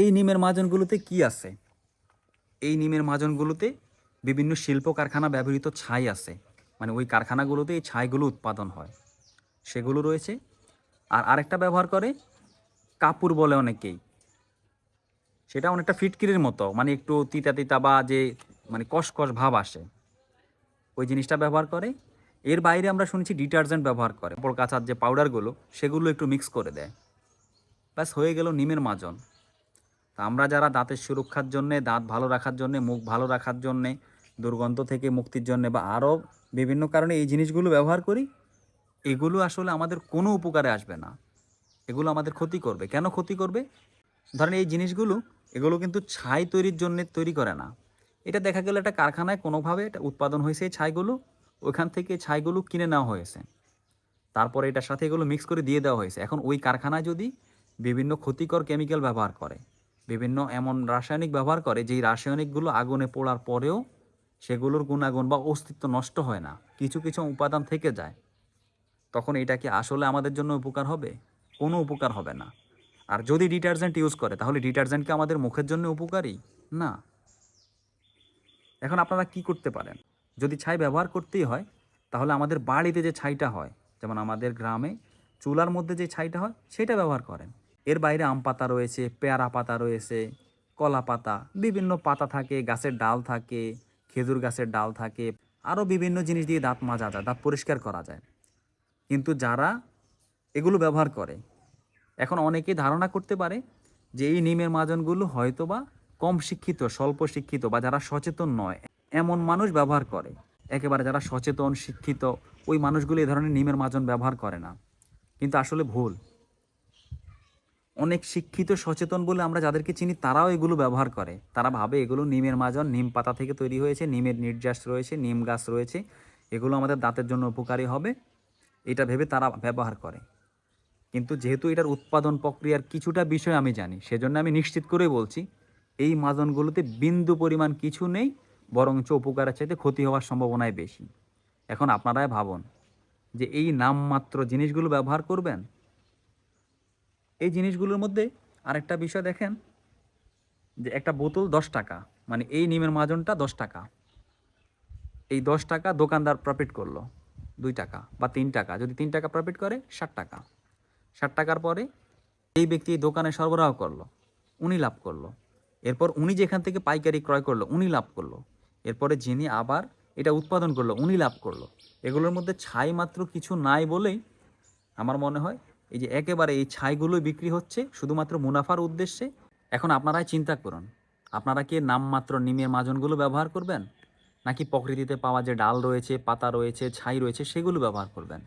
এই নিমের মাজনগুলোতে কি আছে? এই নিমের মাজনগুলোতে বিভিন্ন শিল্প কারখানা ব্যবহৃত ছাই আছে। মানে ওই কারখানাগুলোতে এই ছাইগুলো উৎপাদন হয়। সেগুলো রয়েছে। আর আরেকটা ব্যবহার করে কাপুর বলে অনেকেই। সেটা অনেকটা ফিটকিরির মতো মানে একটু তিতা তিতা বা যে মানে কসকস ভাব আসে। ওই জিনিসটা ব্যবহার করে। এর বাইরে আমরা শুনেছি ডিটারজেন্ট ব্যবহার করে। কাপড় কাচার যে পাউডারগুলো সেগুলো একটু মিক্স করে দেয়। ব্যাস, হয়ে গেল নিমের মাজন আমরা যারা দাঁতের সুরক্ষার জন্যে, দাঁত ভালো রাখার জন্যে, মুখ ভালো রাখার জন্যে, দুর্গন্ধ থেকে মুক্তির জন্যে বা আরও বিভিন্ন কারণে এই জিনিসগুলো ব্যবহার করি, এগুলো আসলে আমাদের কোনো উপকারে আসবে না। এগুলো আমাদের ক্ষতি করবে। কেন ক্ষতি করবে? ধরেন এই জিনিসগুলো, এগুলো কিন্তু ছাই তৈরির জন্য তৈরি করে না। এটা দেখা গেল একটা কারখানায় কোনোভাবে এটা উৎপাদন হয়েছে এই ছাইগুলো ওইখান থেকে ছাইগুলো কিনে নেওয়া হয়েছে। তারপরে এটার সাথে এগুলো মিক্স করে দিয়ে দেওয়া হয়েছে। এখন ওই কারখানায় যদি বিভিন্ন ক্ষতিকর কেমিক্যাল ব্যবহার করে বিভিন্ন এমন রাসায়নিক ব্যবহার করে, যেই রাসায়নিকগুলো আগুনে পোড়ার পরেও সেগুলোর গুণাগুণ বা অস্তিত্ব নষ্ট হয় না, কিছু কিছু উপাদান থেকে যায়। তখন এটা কি আসলে আমাদের জন্য উপকার হবে? কোনো উপকার হবে না। আর যদি ডিটারজেন্ট ইউজ করে, তাহলে ডিটারজেন্ট কি আমাদের মুখের জন্য উপকারী? না। এখন আপনারা কি করতে পারেন? যদি ছাই ব্যবহার করতেই হয়, তাহলে আমাদের বাড়িতে যে ছাইটা হয়, যেমন আমাদের গ্রামে চুলার মধ্যে যে ছাইটা হয়, সেটা ব্যবহার করেন। এর বাইরে আম পাতা রয়েছে, পেয়ারা পাতা রয়েছে, কলা পাতা, বিভিন্ন পাতা থাকে, গাছের ডাল থাকে, খেজুর গাছের ডাল থাকে, আরও বিভিন্ন জিনিস দিয়ে দাঁত মাজা যায়, দাঁত পরিষ্কার করা যায়। কিন্তু যারা এগুলো ব্যবহার করে, এখন অনেকেই ধারণা করতে পারে যে এই নিমের মাজনগুলো হয়তোবা কম শিক্ষিত, স্বল্প শিক্ষিত বা যারা সচেতন নয়, এমন মানুষ ব্যবহার করে। একেবারে যারা সচেতন, শিক্ষিত, ওই মানুষগুলো এই ধরনের নিমের মাজন ব্যবহার করে না। কিন্তু আসলে ভুল। অনেক শিক্ষিত, সচেতন বলে আমরা যাদেরকে চিনি, তারাও এগুলো ব্যবহার করে। তারা ভাবে এগুলো নিমের মাজন, নিম পাতা থেকে তৈরি হয়েছে, নিমের নির্যাস রয়েছে, নিম গাছ রয়েছে, এগুলো আমাদের দাঁতের জন্য উপকারী হবে। এটা ভেবে তারা ব্যবহার করে। কিন্তু যেহেতু এটার উৎপাদন প্রক্রিয়ার কিছুটা বিষয় আমি জানি, সেজন্য আমি নিশ্চিত করে বলছি, এই মাজনগুলোতে বিন্দু পরিমাণ কিছু নেই, বরঞ্চ উপকারের চাইতে ক্ষতি হওয়ার সম্ভাবনাই বেশি। এখন আপনারাই ভাবুন যে এই নামমাত্র জিনিসগুলো ব্যবহার করবেন এই জিনিসগুলোর মধ্যে আরেকটা বিষয় দেখেন, যে একটা বোতল দশ টাকা মানে এই নিমের মাজনটা দশ টাকা। এই দশ টাকা দোকানদার প্রফিট করল দুই টাকা বা তিন টাকা, যদি তিন টাকা প্রফিট করে, ষাট টাকা। ষাট টাকার পরে এই ব্যক্তি দোকানে সরবরাহ করল, উনি লাভ করল। এরপর উনি যেখান থেকে পাইকারি ক্রয় করল, উনি লাভ করল। এরপরে যিনি আবার এটা উৎপাদন করল, উনি লাভ করল। এগুলোর মধ্যে ছাই মাত্র কিছু নাই বলেই আমার মনে হয় এই যে একেবারে এই ছাইগুলোই বিক্রি হচ্ছে শুধুমাত্র মুনাফার উদ্দেশ্যে, এখন আপনারাই চিন্তা করুন, আপনারা কি নামমাত্র নিমের মাজনগুলো ব্যবহার করবেন? নাকি প্রকৃতিতে পাওয়া যে ডাল রয়েছে, পাতা রয়েছে, ছাই রয়েছে, সেগুলো ব্যবহার করবেন?